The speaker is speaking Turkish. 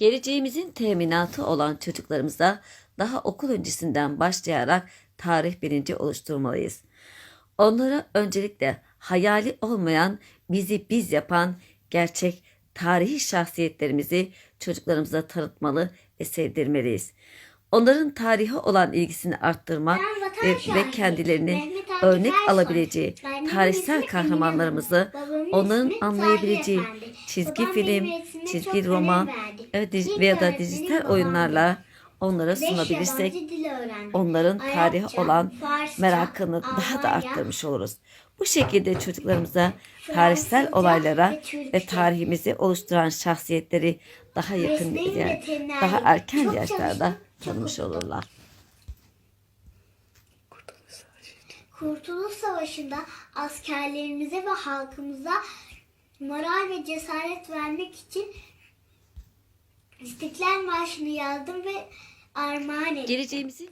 Geleceğimizin teminatı olan çocuklarımıza daha okul öncesinden başlayarak tarih bilinci oluşturmalıyız. Onlara öncelikle hayali olmayan, bizi biz yapan gerçek tarihi şahsiyetlerimizi çocuklarımıza tanıtmalı ve sevdirmeliyiz. Onların tarihe olan ilgisini arttırmak ve, ve kendilerini örnek alabileceği tarihsel kahramanlarımızı onların anlayabileceği. Çizgi Babam film, çizgi roman evet, veya da dijital babamdı. oyunlarla onlara sunabilirsek onların Arapça, olan Farsça, merakını daha da arttırmış oluruz. Bu şekilde çocuklarımıza tarihsel olaylara ve tarihimizi oluşturan şahsiyetleri daha yakın yani daha erken yaşlarda tanımış olurlar. Kurtuluş Savaşı'nda askerlerimize ve halkımıza moral ve cesaret vermek için İstiklal Marşı'nı yazdım ve armağan ettim. Geleceğimizin